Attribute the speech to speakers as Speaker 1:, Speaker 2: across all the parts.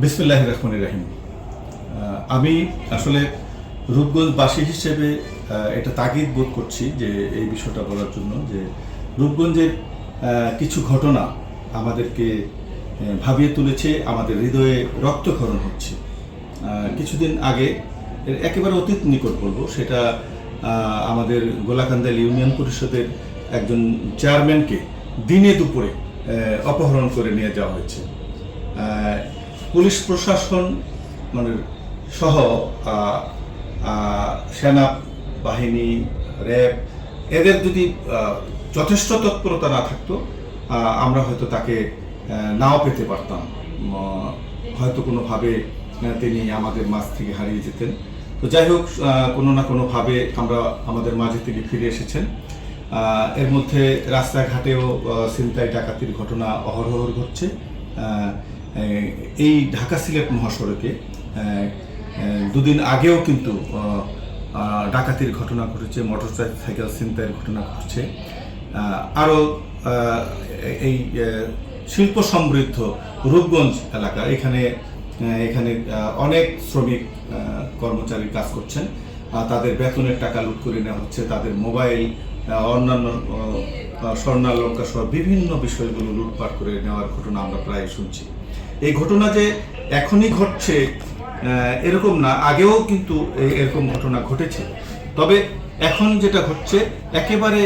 Speaker 1: বিসমুল্লাহ রহমান রাহিম। আমি আসলে রূপগঞ্জবাসী হিসেবে এটা তাগিদ বোধ করছি যে এই বিষয়টা বলার জন্য যে রূপগঞ্জের কিছু ঘটনা আমাদেরকে ভাবিয়ে তুলেছে, আমাদের হৃদয়ে রক্তক্ষরণ হচ্ছে। কিছুদিন আগে একেবারে অতীত নিকট বলব, সেটা আমাদের গোলাকান্দাল ইউনিয়ন পরিষদের একজন চেয়ারম্যানকে দিনে দুপুরে অপহরণ করে নিয়ে যাওয়া হয়েছে। পুলিশ প্রশাসন মানে সহ সেনা বাহিনী, র্যাব, এদের যদি যথেষ্ট তৎপরতা না থাকতো আমরা হয়তো তাকে নাও পেতে পারতাম। হয়তো কোনোভাবে তিনি আমাদের মাঝ থেকে হারিয়ে যেতেন। তো যাই হোক কোনো না কোনোভাবে আমরা আমাদের মাঝে থেকে ফিরে এসেছেন। এর মধ্যে রাস্তাঘাটেও ছিনতাই, ডাকাতির ঘটনা অহরহ ঘটছে। এই ঢাকা সিলেট মহাসড়কে দুদিন আগেও কিন্তু ডাকাতির ঘটনা ঘটেছে, মোটরসাইকেল ছিনতাইয়ের ঘটনা ঘটছে। আরও এই শিল্প সমৃদ্ধ রূপগঞ্জ এলাকা, এখানে এখানে অনেক শ্রমিক কর্মচারী কাজ করছেন তাদের বেতনের টাকা লুট করে নেওয়া হচ্ছে, তাদের মোবাইল অন্যান্য স্বর্ণালঙ্কা সহ বিভিন্ন বিষয়গুলো লুটপাট করে নেওয়ার ঘটনা আমরা প্রায় শুনছি। এই ঘটনা যে এখনই ঘটছে এরকম না। আগেও কিন্তু এরকম ঘটনা ঘটেছে। তবে এখন যেটা ঘটছে, একেবারে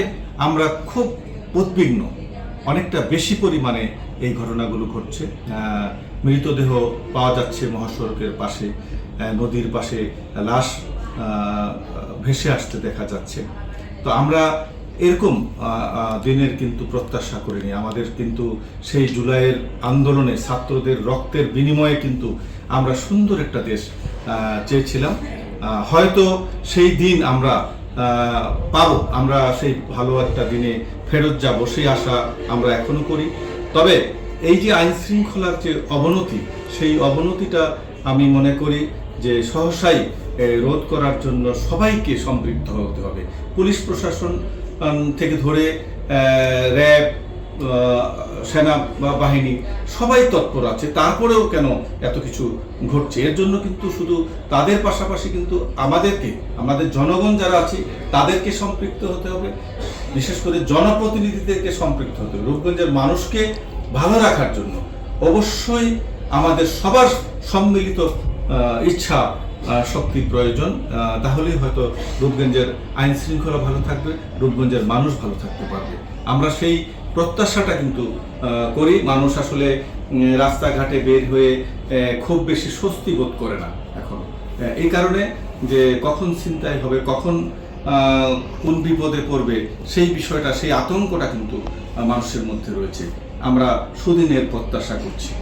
Speaker 1: আমরা খুব উদ্বিগ্ন। অনেকটা বেশি পরিমাণে এই ঘটনাগুলো ঘটছে। মৃতদেহ পাওয়া যাচ্ছে মহাসড়কের পাশে নদীর পাশে, লাশ ভেসে আসতে দেখা যাচ্ছে। তো আমরা এরকম দিনের কিন্তু প্রত্যাশা করিনি। আমাদের কিন্তু সেই জুলাইয়ের আন্দোলনে ছাত্রদের রক্তের বিনিময়ে কিন্তু আমরা সুন্দর একটা দেশ চেয়েছিলাম। হয়তো সেই দিন আমরা পাবো। আমরা সেই ভালো একটা দিনে ফেরত যাব, সেই আশা আমরা এখনও করি। তবে এই যে আইন শৃঙ্খলার যে অবনতি, সেই অবনতিটা আমি মনে করি যে সহসাই রোধ করার জন্য সবাইকে সম্পৃক্ত হতে হবে। পুলিশ প্রশাসন থেকে ধরে র্যাব সেনা বা বাহিনী, সবাই তৎপর আছে। তারপরেও কেন এত কিছু ঘটছে? এর জন্য কিন্তু শুধু তাদের পাশাপাশি কিন্তু আমাদেরকে, আমাদের জনগণ যারা আছে, তাদেরকে সম্পৃক্ত হতে হবে। বিশেষ করে জনপ্রতিনিধিদেরকে সম্পৃক্ত হতে হবে। রূপগঞ্জের মানুষকে ভালো রাখার জন্য অবশ্যই আমাদের সবার সম্মিলিত ইচ্ছা আহ, শক্তির প্রয়োজন। তাহলেই হয়তো রূপগঞ্জের আইন শৃঙ্খলা ভালো থাকবে রূপগঞ্জের মানুষ ভালো থাকতে পারবে। আমরা সেই প্রত্যাশাটা কিন্তু করি। মানুষ আসলে রাস্তাঘাটে বের হয়ে খুব বেশি স্বস্তি বোধ করে না এখন। এই কারণে যে কখন চিন্তায় হবে কখন কোন বিপদে পড়বে সেই বিষয়টা সেই আতঙ্কটা কিন্তু মানুষের মধ্যে রয়েছে। আমরা সুদিনের প্রত্যাশা করছি।